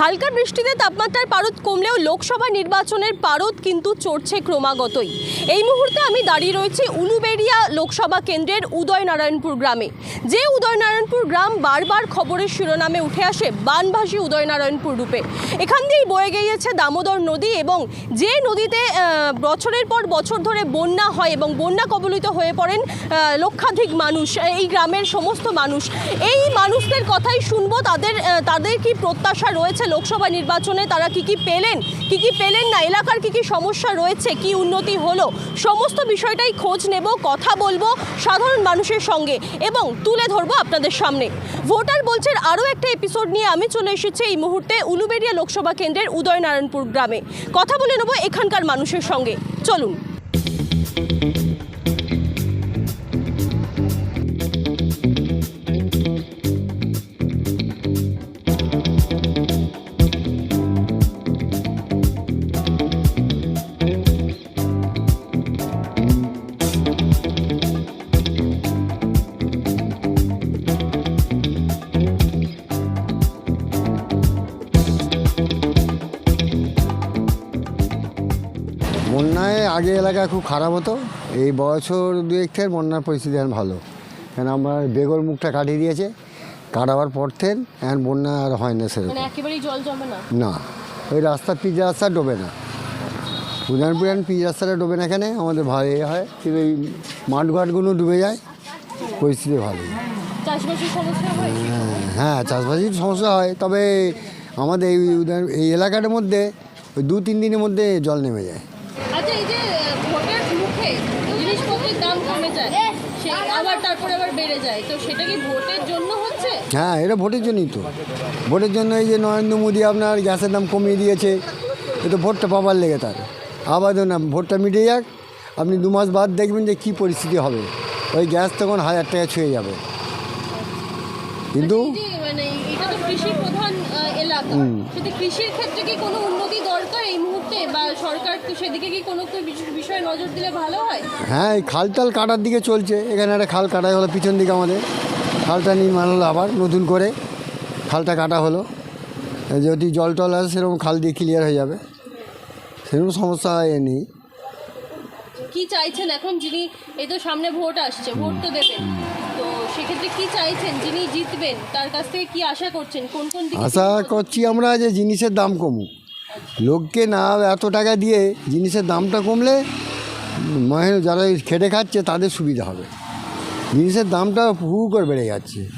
হালকা বৃষ্টিতে তাপমাত্রার পারদ কমলেও লোকসভা নির্বাচনের পারদ কিন্তু চড়ছে ক্রমাগতই। এই মুহূর্তে আমি দাঁড়িয়ে রয়েছি উলুবেড়িয়া লোকসভা কেন্দ্রের উদয়নারায়ণপুর গ্রামে। যে উদয়নারায়ণপুর গ্রাম বারবার খবরের শিরোনামে উঠে আসে বানভাসী উদয়নারায়ণপুর রূপে। এখান দিয়েই বয়ে গিয়েছে দামোদর নদী এবং যে নদীতে বছরের পর বছর ধরে বন্যা হয় এবং বন্যা কবলিত হয়ে পড়েন লক্ষাধিক মানুষ এই গ্রামের সমস্ত মানুষ। এই মানুষদের কথাই শুনব, তাদের তাদের কি প্রত্যাশা রয়েছে লোকসভা নির্বাচনে, তারা কি কি পেলেন, কি কি পেলেন না, এলাকার কি কি সমস্যা রয়েছে, কি উন্নতি হলো, সমস্ত বিষয়টাই খোঁজ নেব, কথা বলব সাধারণ মানুষের সঙ্গে এবং তুলে ধরবো আপনাদের সামনে। ভোটার বলছেন, আরও একটা এপিসোড নিয়ে আমি চলে এসেছি এই মুহূর্তে উলুবেড়িয়া লোকসভা কেন্দ্রের উদয়নারায়ণপুর গ্রামে। কথা বলে নেব এখানকার মানুষের সঙ্গে। চলুন। আগে এলাকা খুব খারাপ হতো। এই বছর দুয়েক থেকে বন্যার পরিস্থিতি এখন ভালো। কেন আমার বেগর মুখটা কাটিয়ে দিয়েছে কাটাবার পর থেকে এখন বন্যা আর হয় না সেরকম। মানে না? ওই রাস্তা পিচ রাস্তা ডোবে না। উদানপুরান পিচ রাস্তাটা ডোবে না এখানে আমাদের ভালো এ হয়। কিন্তু এই মাঠঘাটগুলো ডুবে যায় পরিস্থিতি ভালো। হয়? চাষবাসের সমস্যা হয় তবে আমাদের এই এই এলাকাটার মধ্যে ওই দু তিন দিনের মধ্যে জল নেমে যায়। জিনিসপত্রের দাম কমে যায় সে আবার তারপরে আবার বেড়ে যায়। তো সেটা কি ভোটের জন্য হচ্ছে? হ্যাঁ এটা ভোটের জন্যই তো। ভোটের জন্য এই যে নরেন্দ্র মোদী আপনার গ্যাসের দাম কমিয়ে দিয়েছে এ তো ভোটটা পাবার লেগে তার। আবার না ভোটটা মিটে যাক আপনি দু মাস বাদ দেখবেন যে কী পরিস্থিতি হবে। ওই গ্যাস তখন হাজার টাকা ছুঁয়ে যাবে। কিন্তু মানে এটা তো কৃষি প্রধান এলাকা। সেটা কৃষির ক্ষেত্রে কি কোনো উন্নতি দরকার এই মুহূর্তে বা সরকার তো সেদিকে কি কোনো বিষয়ে নজর দিলে ভালো হয়? হ্যাঁ এই খাল টাল কাটার দিকে চলছে। এখানে একটা খাল কাটা হলো পিছন দিকে আমাদের। খালটা নির্মাণ হলো আবার নতুন করে। খালটা কাটা হলো। যদি জল টল আসে সেরকম খাল দিয়ে ক্লিয়ার হয়ে যাবে। সেরকম সমস্যা হয় এ নেই। কি চাইছেন এখন? যিনি এই তো সামনে ভোট আসছে ভোট তো দেবেন। তো সেক্ষেত্রে কি চাইছেন? যিনি জিতবেন তার কাছ থেকে কি আশা করছেন? কোন কোন আশা করছি আমরা যে জিনিসের দাম কমুক। লোককে না এত টাকা দিয়ে জিনিসের দামটা কমলে মহে যারা খেটে খাচ্ছে তাদের সুবিধা হবে। জিনিসের দামটা হু করে বেড়ে যাচ্ছে।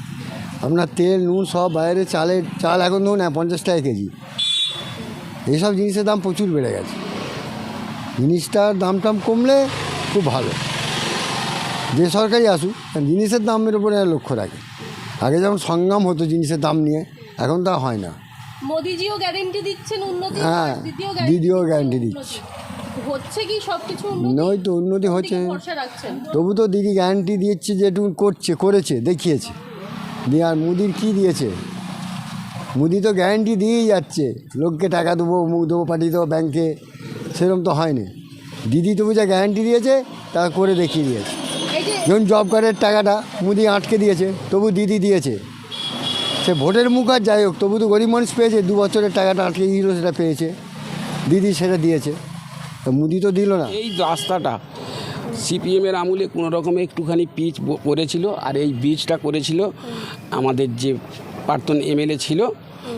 আপনার তেল, নুন সব বাইরে চালের চাল এখন ধরুন পঞ্চাশ টাকা কেজি। এইসব জিনিসের দাম প্রচুর বেড়ে গেছে। জিনিসটার দাম টাম কমলে খুব ভালো। যে সরকারি আসুক জিনিসের দামের উপরে লক্ষ্য রাখে। আগে যেমন সংগ্রাম হতো জিনিসের দাম নিয়ে, এখন তা হয় না। মোদিজিও গ্যারেন্টি দিচ্ছেন উন্নতি হ্যাঁ, দিদিও guarantee দিচ্ছে। হচ্ছে কি সবকিছু উন্নতি? নয় তো উন্নতি হচ্ছে। তবু তো দিদি গ্যারান্টি দিচ্ছে যেটুকু করছে করেছে দেখিয়েছে। দিয়ে আর মুদির কী দিয়েছে? মুদি তো গ্যারান্টি দিয়েই যাচ্ছে। লোককে টাকা দেবো মুখ দেবো পাঠিয়ে দেবো ব্যাংকে সেরকম তো হয়নি। দিদি তবু যা গ্যারান্টি দিয়েছে তা করে দেখিয়ে দিয়েছে। যেমন জব কার্ডের টাকাটা মুদি আটকে দিয়েছে তবু দিদি দিয়েছে। সে ভোটের মুখ আর যাই হোক, তবু তো গরিব মানুষ পেয়েছে, দু বছরের টাকাটা আটকে গিয়েছিল সেটা পেয়েছে, দিদি সেটা দিয়েছে। তো মুদি তো দিল না। এই রাস্তাটা সিপিএমের আমলে কোনো রকমে একটুখানি পিচ করেছিল আর এই বীজটা করেছিল আমাদের যে প্রাক্তন এমএলএ ছিল,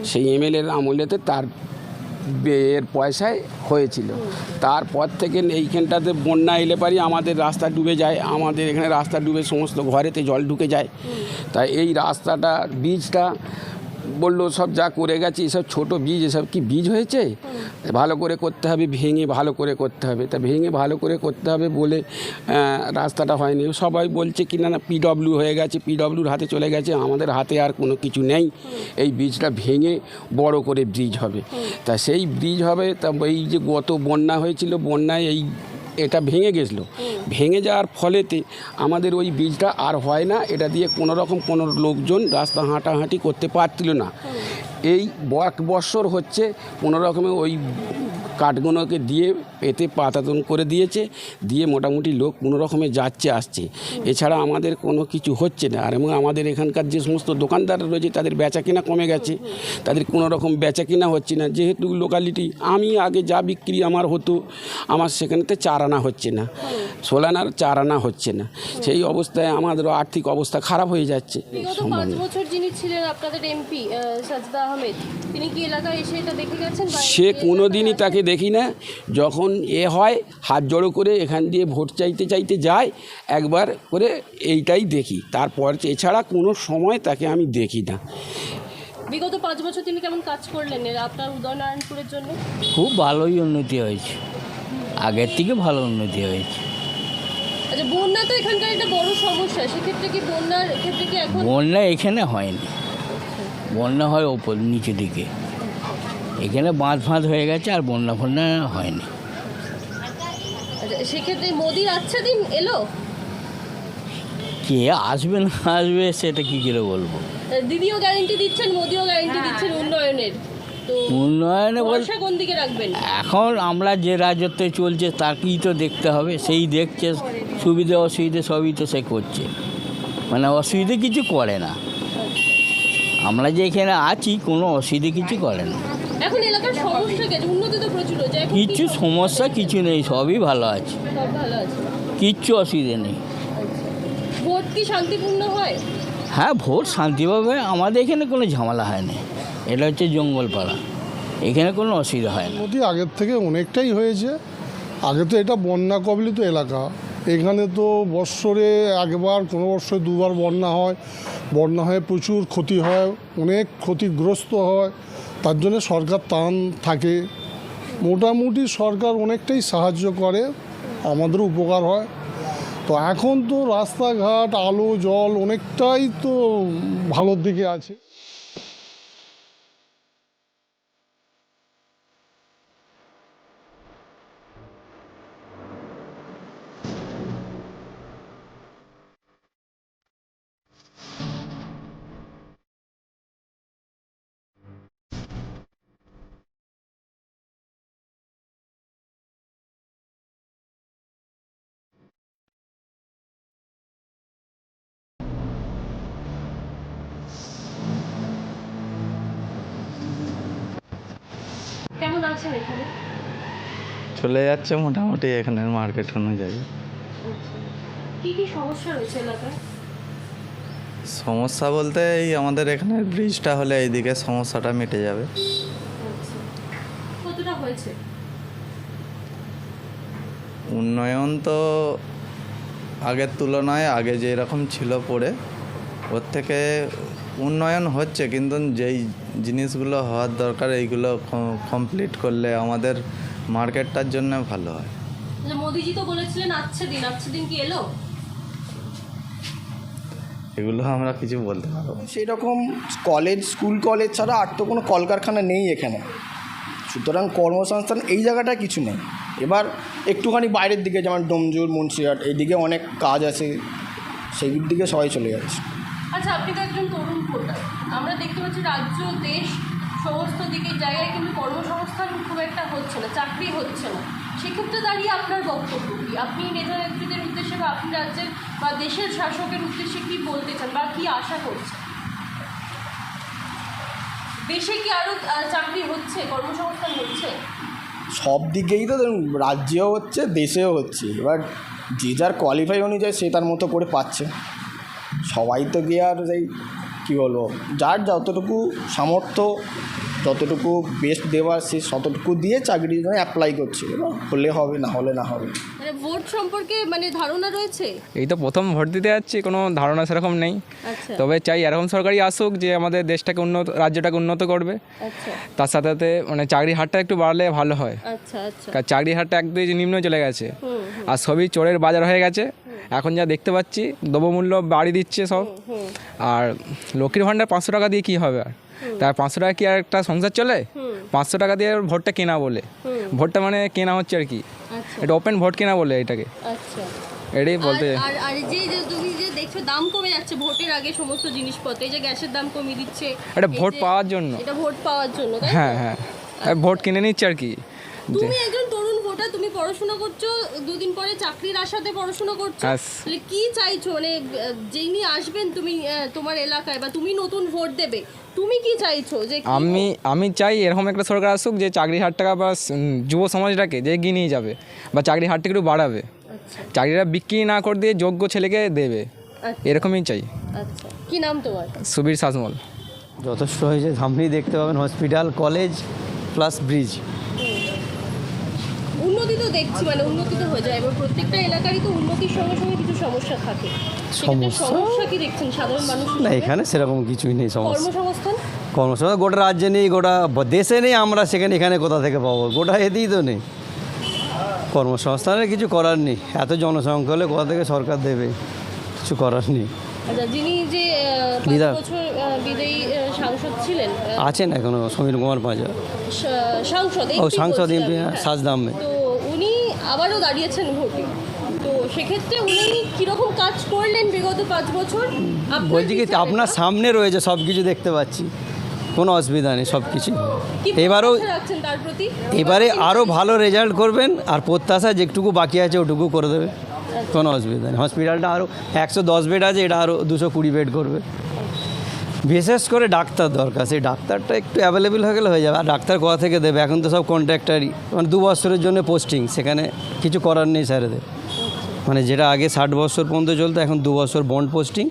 সেই এমএলএর আমলেতে তার এর পয়সায় হয়েছিল। তারপর থেকে এইখানটাতে বন্যা এলে পারি আমাদের রাস্তা ডুবে যায়, আমাদের এখানে রাস্তা ডুবে সমস্ত ঘরেতে জল ঢুকে যায়। তাই এই রাস্তাটা ব্রিজটা বলল সব যা করে গেছে এসব ছোট বীজ এসব কি বীজ হয়েছে? ভালো করে করতে হবে ভেঙে ভালো করে করতে হবে। তা ভেঙে ভালো করে করতে হবে বলে রাস্তাটা হয়নি। সবাই বলছে কি না না পিডব্লিউ হয়ে গেছে পিডব্লিউর হাতে চলে গেছে আমাদের হাতে আর কোনো কিছু নেই। এই ব্রিজটা ভেঙে বড় করে ব্রিজ হবে। তা সেই ব্রিজ হবে তা এই যে গত বন্যা হয়েছিল বন্যায় এই এটা ভেঙে গেছিল। ভেঙে যাওয়ার ফলেতে আমাদের ওই বীজটা আর হয় না এটা দিয়ে কোনো রকম কোনো লোকজন রাস্তা হাঁটাহাঁটি করতে পারছিল না। এই এক বৎসর হচ্ছে কোনো রকমে ওই কাঠগুলোকে দিয়ে পেতে পাতাতন করে দিয়েছে দিয়ে মোটামুটি লোক কোনো রকমে যাচ্ছে আসছে। এছাড়া আমাদের কোনো কিছু হচ্ছে না। আর এবং আমাদের এখানকার যে সমস্ত দোকানদার রয়েছে তাদের বেচা কিনা কমে গেছে। তাদের কোনো রকম বেচা কিনা হচ্ছে না। যেহেতু লোকালিটি আমি আগে যা বিক্রি আমার হতো আমার সেখানেতে চার আনা হচ্ছে না। সোলানার চার আনা হচ্ছে না। সেই অবস্থায় আমাদেরও আর্থিক অবস্থা খারাপ হয়ে যাচ্ছে। সম্ভব যিনি ছিলেন আপনাদের এমপি সাজদা আহমেদ তিনি কি এলাকায় এসে এটা দেখে গেছেন সে এই কোনো তাকে দেখি না। যখন এ হয় হাত জড়ো করে এখান দিয়ে ভোট চাইতে চাইতে যায় একবার করে এইটাই দেখি। তারপর এছাড়া কোনো সময় তাকে আমি দেখি না। বিগত পাঁচ বছর তিনি কেমন কাজ করলেন? আপনার উদয়নারায়ণপুরের জন্য? খুব ভালোই উন্নতি হয়েছে। আগের থেকে ভালো উন্নতি হয়েছে। আচ্ছা বন্যা তো এখানকার একটা বড় সমস্যা। সেক্ষেত্রে কি বন্যার ক্ষেত্রে কি এখন বন্যা এখানে হয়নি। বন্যা হয় ওপর নিচে দিকে। এখানে বাঁধ ফাঁধ হয়ে গেছে আর বন্যা ফন্যা হয়নি। আচ্ছা সেক্ষেত্রে মোদির আচ্ছা দিন এলো? কে আসবে না আসবে সেটা কী করে বলব? দিদিও গ্যারেন্টি দিচ্ছেন মোদিও গ্যারেন্টি দিচ্ছেন উন্নয়নের। উন্নয়নে বল ভরসা কোন দিকে রাখবেন? এখন আমরা যে রাজত্বে চলছে তাকেই তো দেখতে হবে সেই দেখছে সুবিধে অসুবিধে সবই তো সে করছে। মানে অসুবিধে কিছু করে না। আমরা যে এখানে আছি কোনো অসুবিধে কিছু করে না। এখন এলাকার সমস্যা কি উন্নতি তো প্রচুর হচ্ছে। কিছু সমস্যা কিছু নেই সবই ভালো আছে। সব ভালো আছে। কিচ্ছু অসুবিধে নেই। ভোট কি শান্তিপূর্ণ হয়? হ্যাঁ ভোট শান্তিভাবে আমাদের এখানে কোনো ঝামেলা হয় না। এটা হচ্ছে জঙ্গলপাড়া। এখানে কোনো অসুবিধা হয় না। আগের থেকে অনেকটাই হয়েছে। আগে তো এটা বন্যা কবলিত এলাকা। এখানে তো বৎসরে একবার কোনো বৎসরে দুবার বন্যা হয়। বন্যা হয়ে প্রচুর ক্ষতি হয়, অনেক ক্ষতিগ্রস্ত হয়, তার জন্য সরকার টান থাকে। মোটামুটি সরকার অনেকটাই সাহায্য করে আমাদের উপকার হয়। তো এখন তো রাস্তাঘাট, আলো, জল অনেকটাই তো ভালোর দিকে আছে। কেমন আছেন এখানে? চলে যাচ্ছে মোটামুটি এখানের মার্কেট অনুযায়ী। কি কি সমস্যা রয়েছে এলাকায়? সমস্যা বলতে এই আমাদের এখানের ব্রিজটা হলে এইদিকে সমস্যাটা মিটে যাবে। আচ্ছা। কতটা হয়েছে? উন্নয়ন তো আগের তুলনায় আগে যেরকম ছিল পড়ে ওর থেকে উন্নয়ন হচ্ছে কিন্তু যেই জিনিসগুলো হওয়ার দরকার এইগুলো কমপ্লিট করলে আমাদের মার্কেটটার জন্য ভালো হয়। মোদিজি তো বলেছিলেন আচ্ছা দিন আচ্ছা দিন কি এলো? এগুলো আমরা কিছু বলতে পারব না। সেই রকম কলেজ স্কুল কলেজ ছাড়া আর তো কোনো কলকারখানা নেই এখানে। সুতরাং কর্মসংস্থান এই জায়গাটা কিছু নেই। এবার একটুখানি বাইরের দিকে যেমন ডোমজুর মুন্সিরহাট এইদিকে অনেক কাজ আছে সেই দিকে সবাই চলে যাচ্ছে। আচ্ছা আপনি তো একজন তরুণ ভোটার। আমরা দেখতে পাচ্ছি রাজ্য, দেশ, সমস্ত দিকের জায়গায় কিন্তু কর্মসংস্থান খুব একটা হচ্ছে না, চাকরি হচ্ছে না। সেক্ষেত্রে দাঁড়িয়ে আপনার বক্তব্য কি? আপনি নেতা নেত্রীদের উদ্দেশ্যে বা আপনি রাজ্যের বা দেশের শাসকের উদ্দেশ্যে কি বলতে চান বা কী আশা করছেন? দেশে কি আরও চাকরি হচ্ছে, কর্মসংস্থান হচ্ছে? সব দিকেই তো রাজ্যেও হচ্ছে, দেশেও হচ্ছে। এবার যে যার কোয়ালিফাই অনুযায়ী সে তার মতো করে পাচ্ছে। সবাই তো গিয়ে আর সেই কী বলব যার যতটুকু সামর্থ্য যতটুকু বেস্ট দেওয়ার সে ততটুকু দিয়ে চাকরির জন্য অ্যাপ্লাই করছে। এবার হলে হবে না হলে না হবে। মানে ভোট সম্পর্কে মানে ধারণা রয়েছে? এই তো প্রথম ভোট দিতে যাচ্ছি কোনো ধারণা সেরকম নেই। আচ্ছা। তবে চাই এরকম সরকারই আসুক যে আমাদের দেশটাকে উন্নত রাজ্যটাকে উন্নত করবে। আচ্ছা। তার সাথে সাথে মানে চাকরির হারটা একটু বাড়লে ভালো হয়। আচ্ছা আচ্ছা। কারণ চাকরির হারটা একদম নিম্ন চলে গেছে। আর সবই চোরের বাজার হয়ে গেছে। এখন যা দেখতে পাচ্ছি দ্রব্যমূল্য বাড়ি দিচ্ছে সব। আর লক্ষ্মীর ভাণ্ডার পাঁচশো টাকা দিয়ে কী হবে আর? তার পাঁচশো টাকা কি আর একটা সংসার চলে? পাঁচশো টাকা দিয়ে ভোটটা কেনা বলে। ভোটটা মানে কেনা হচ্ছে আর কি। আচ্ছা। এটা ওপেন ভোট কেনা বলে এটাকে। আচ্ছা। এটাই বলতে আর- আর আর যে যে তুমি যে দেখছ দাম কমে যাচ্ছে ভোটের আগে সমস্ত জিনিসপত্র। এই যে গ্যাসের দাম কমিয়ে দিচ্ছে। এটা ভোট পাওয়ার জন্য। এটা ভোট পাওয়ার জন্য হ্যাঁ হ্যাঁ। আর ভোট কিনে নিচ্ছে আর কি। তুমি তুমি পড়াশোনা করছ দুদিন পরে চাকরির আশাতে পড়াশোনা করছ. তাহলে কি চাইছো? মানে যিনি আসবেন তুমি তোমার এলাকায় বা তুমি নতুন ভোট দেবে তুমি কি চাইছো যে আমি আমি চাই এরকম একটা সরকার আসুক যে চাকরির হারটাকে বা যুব সমাজটাকে যে এগিয়ে নিয়ে যাবে বা চাকরির হারটাকে একটু বাড়াবে। চাকরিটা বিক্রি না করে দিয়ে যোগ্য ছেলেকে দেবে। আচ্ছা। এরকমই চাই। আচ্ছা। কি নাম তোমার? সুবীর শাসমল যথেষ্ট হয়েছে। সামনেই দেখতে পাবেন হসপিটাল কলেজ প্লাস ব্রিজ উন্নতি তো দেখছি মানে উন্নতি তো হয়ে যায়। এবার প্রত্যেকটা এলাকারই তো উন্নতির সঙ্গে সঙ্গে কিছু সমস্যা থাকে। সমস্যা? সমস্যা কি দেখছেন সাধারণ মানুষ? না এখানে সেরকম কিছুই নেই সমস্যা। কর্মসংস্থান? কর্মসংস্থান গোটা রাজ্যে নেই গোটা দেশে নেই আমরা সেখানে এখানে কোথা থেকে পাবো? গোটা এতেই তো নেই। কর্মসংস্থানের কিছু করার নেই। এত জনসংখ্যা হলে কোথা থেকে সরকার দেবে? কিছু করার নেই। আচ্ছা যিনি যে আহ, বছর বিদায়ী সাংসদ ছিলেন আছেন এখনও সমীর কুমার পাঁজা। সাংসদ ও সাংসদ এমপি হ্যাঁ। সাজদামে। উনি আবারও দাঁড়িয়েছেন ভোটে। তো সেক্ষেত্রে উনি কীরকম কাজ করলেন বিগত পাঁচ বছর? বলছি কি? আপনার সামনে রয়েছে সব কিছু দেখতে পাচ্ছি। কোনো অসুবিধা নেই সব কিছু এবারেও এবারে আরও ভালো রেজাল্ট করবেন আর প্রত্যাশা যেটুকু বাকি আছে ওটুকু করে দেবে। কোনো অসুবিধা নেই। হসপিটালটা আরও একশো দশ বেড আছে এটা আরও দুশো কুড়ি বেড করবে। বিশেষ করে ডাক্তার দরকার। সেই ডাক্তারটা একটু অ্যাভেলেবেল হয়ে গেলে হয়ে যাবে। আর ডাক্তার কোথা থেকে দেবে? এখন তো সব কন্ট্রাক্টারই মানে দু বছরের জন্য পোস্টিং সেখানে কিছু করার নেই স্যারেদের মানে যেটা আগে ষাট বছর পর্যন্ত চলতো এখন দু বছর বন্ড পোস্টিং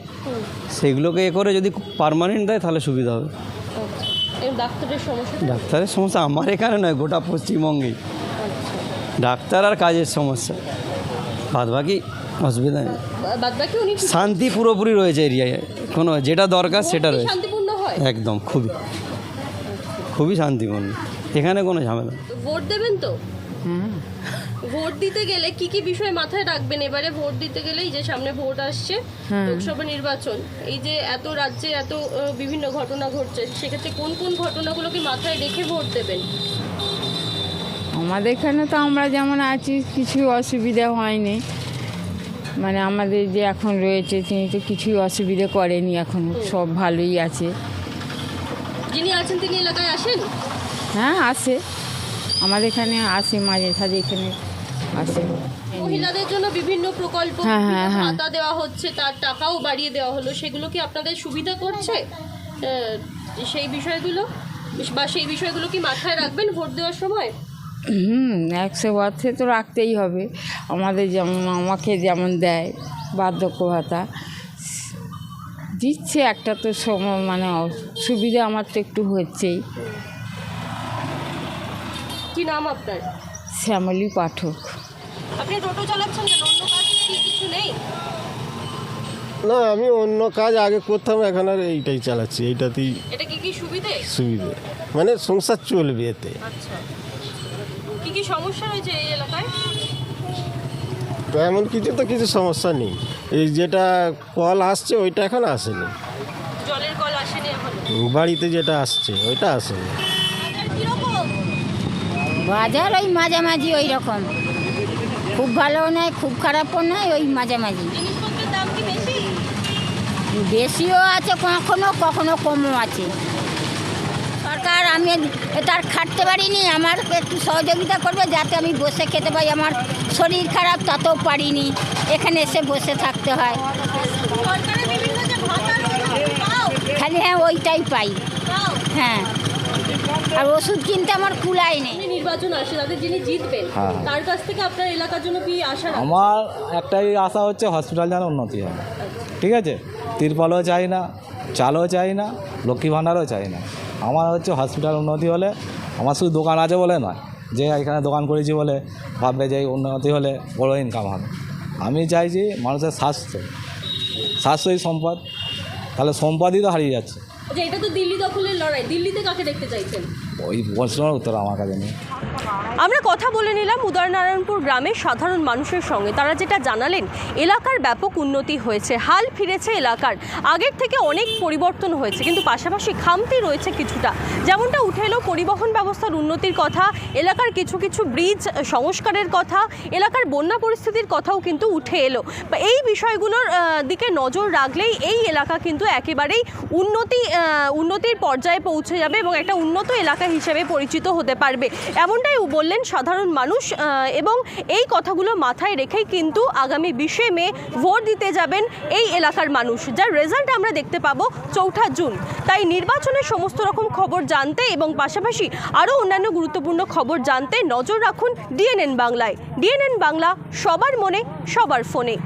সেগুলোকে এ করে যদি পার্মানেন্ট দেয় তাহলে সুবিধা হবে। ডাক্তারের সমস্যা? ডাক্তারের সমস্যা আমার এখানে নয় গোটা পশ্চিমবঙ্গেই। ডাক্তার আর কাজের সমস্যা। বাদ বাকি অসুবিধা নেই। উনি শান্তি পুরোপুরি রয়েছে এরিয়ায় কোনো যেটা দরকার সেটা রয়েছে। শান্তিপূর্ণ হয়। একদম খুবই। খুবই শান্তিপূর্ণ। এখানে কোনো ঝামেলা ভোট দেবেন তো? ভোট দিতে গেলে কি কি বিষয় মাথায় রাখবেন? এবারে ভোট দিতে গেলে এই যে সামনে ভোট আসছে লোকসভা নির্বাচন এই যে এত রাজ্যে এত বিভিন্ন ঘটনা ঘটছে সেক্ষেত্রে কোন কোন ঘটনাগুলোকে মাথায় রেখে ভোট দেবেন? আমাদের এখানে তো আমরা যেমন আছি কিছু অসুবিধা হয়নি। মানে আমাদের যে এখন রয়েছে তিনি তো কিছুই অসুবিধে করেনি এখন সব ভালোই আছে। যিনি আছেন তিনি এলাকায় আসেন? হ্যাঁ আসে। আমাদের এখানে আসে মাঝে সাঝে এখানে আসে। মহিলাদের জন্য বিভিন্ন প্রকল্প হ্যাঁ, হ্যাঁ, হ্যাঁ। ভাতা দেওয়া হচ্ছে তার টাকাও বাড়িয়ে দেওয়া হলো। সেগুলো কি আপনাদের সুবিধা করছে? সেই বিষয়গুলো? বা সেই বিষয়গুলো কি মাথায় রাখবেন ভোট দেওয়ার সময়? হুম একশো অর্থে তো রাখতেই হবে। আমাদের যেমন আমাকে যেমন দেয় বার্ধক্য ভাতা দিচ্ছে একটা তো সময় মানে সুবিধা আমার তো একটু হচ্ছেই। কি নাম আপনার? শ্যামলী পাঠক। আপনি টোটো চালাচ্ছেন কেন? অন্য কাজ কি কিছু নেই? না আমি অন্য কাজ আগে করতাম এখন আর এইটাই চালাচ্ছি এইটাতেই এটা কি কি সুবিধে? সুবিধে। মানে সংসার চলবে এতে। আচ্ছা। কি কি সমস্যা রয়েছে এই এলাকায়? তো এমন কিছু তো কিছু সমস্যা নেই। এই যেটা কল আসছে ওইটা এখন আসেনি। জলের কল আসেনি এখন? বাড়িতে যেটা আসছে ওইটা আসেনি। বাজার ওই মাঝামাঝি ওই রকম। খুব ভালো নয় খুব খারাপও নয় ওই মাঝামাঝি। জিনিসপত্রের দাম কি বেশি? বেশিও আছে কখনো কখনো কমও আছে। সরকার আমি তার খাটতে পারিনি আমার একটু সহযোগিতা করবে যাতে আমি বসে খেতে পারি আমার শরীর খারাপ তাতেও পারিনি। এখানে এসে বসে থাকতে হয়। খালি হ্যাঁ ওইটাই পাই। হ্যাঁ। আর ওষুধ কিনতে আমার কুলাই নেই। নির্বাচন আসে তাদের যিনি জিতবেন তার কাছ থেকে আপনার এলাকার জন্য কি আশা আমার একটাই আশা হচ্ছে হসপিটাল যেন উন্নতি হয়। ঠিক আছে? তিরপালও চাই না চালও চাই না লক্ষ্মী ভাণ্ডারও চাই না। আমার হচ্ছে হসপিটাল উন্নতি হলে, আমার শুধু দোকান আছে বলে নয়, যে এখানে দোকান করেছি বলে ভাববে যে উন্নতি হলে বড় ইনকাম হবে। আমি চাইছি মানুষের স্বাস্থ্য, স্বাস্থ্যই সম্পদ, তাহলে সম্পদই তো হারিয়ে যাচ্ছে। এটা তো দিল্লি দখলের লড়াই, দিল্লিতে কাকে দেখতে চাইছেন? ওই প্রশ্নের উত্তর আমার কাছে নেই আমরা কথা বলে নিলাম উদয়নারায়ণপুর গ্রামের সাধারণ মানুষের সঙ্গে। তারা যেটা জানালেন, এলাকার ব্যাপক উন্নতি হয়েছে, হাল ফিরেছে এলাকার। আগের থেকে অনেক পরিবর্তন হয়েছে, কিন্তু পাশাপাশি খামতি রয়েছে কিছুটা। যেমনটা উঠে এলো পরিবহন ব্যবস্থার উন্নতির কথা, এলাকার কিছু কিছু ব্রিজ সংস্কারের কথা, এলাকার বন্যা পরিস্থিতির কথাও কিন্তু উঠে এলো। এই বিষয়গুলোর দিকে নজর রাখলেই এই এলাকা কিন্তু একেবারেই উন্নতি উন্নতির পর্যায়ে পৌঁছে যাবে এবং একটা উন্নত এলাকা হিসেবে পরিচিত হতে পারবে। এমনটাই বললেন সাধারণ মানুষ এবং এই কথাগুলো মাথায় রেখেই কিন্তু আগামী বিশে মে ভোট দিতে যাবেন এই এলাকার মানুষ, যার রেজাল্ট আমরা দেখতে পাবো চৌঠা জুন। তাই নির্বাচনের সমস্ত রকম খবর জানতে এবং পাশাপাশি আরও অন্যান্য গুরুত্বপূর্ণ খবর জানতে নজর রাখুন ডিএনএন বাংলায়। ডিএনএন বাংলা, সবার মনে, সবার ফোনে।